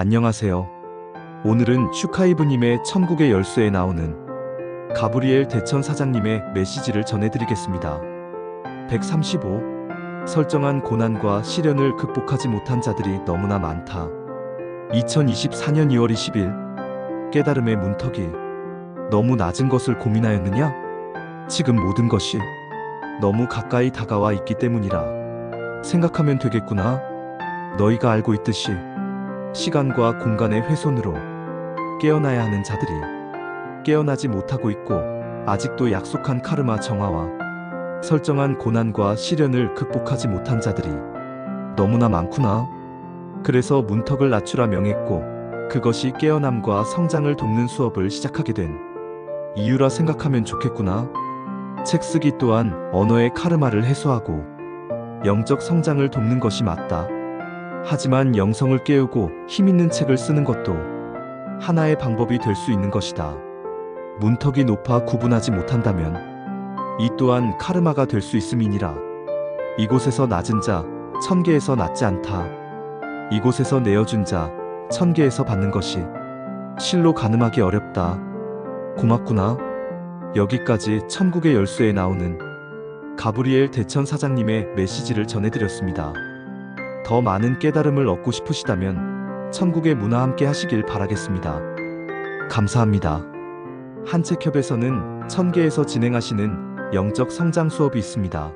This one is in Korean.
안녕하세요. 오늘은 슈카이브님의 천국의 열쇠에 나오는 가브리엘 대천 사장님의 메시지를 전해드리겠습니다. 135. 설정한 고난과 시련을 극복하지 못한 자들이 너무나 많다. 2024년 2월 20일 깨달음의 문턱이 너무 낮은 것을 고민하였느냐? 지금 모든 것이 너무 가까이 다가와 있기 때문이라 생각하면 되겠구나. 너희가 알고 있듯이 시간과 공간의 훼손으로 깨어나야 하는 자들이 깨어나지 못하고 있고 아직도 약속한 카르마 정화와 설정한 고난과 시련을 극복하지 못한 자들이 너무나 많구나. 그래서 문턱을 낮추라 명했고 그것이 깨어남과 성장을 돕는 수업을 시작하게 된 이유라 생각하면 좋겠구나. 책 쓰기 또한 언어의 카르마를 해소하고 영적 성장을 돕는 것이 맞다. 하지만 영성을 깨우고 힘있는 책을 쓰는 것도 하나의 방법이 될 수 있는 것이다. 문턱이 높아 구분하지 못한다면 이 또한 카르마가 될 수 있음이니라. 이곳에서 낮은 자, 천계에서 낮지 않다. 이곳에서 내어준 자, 천계에서 받는 것이 실로 가늠하기 어렵다. 고맙구나. 여기까지 천국의 열쇠에 나오는 가브리엘 대천 사장님의 메시지를 전해드렸습니다. 더 많은 깨달음을 얻고 싶으시다면 천국의 문화 함께 하시길 바라겠습니다. 감사합니다. 한책협에서는 천계에서 진행하시는 영적 성장 수업이 있습니다.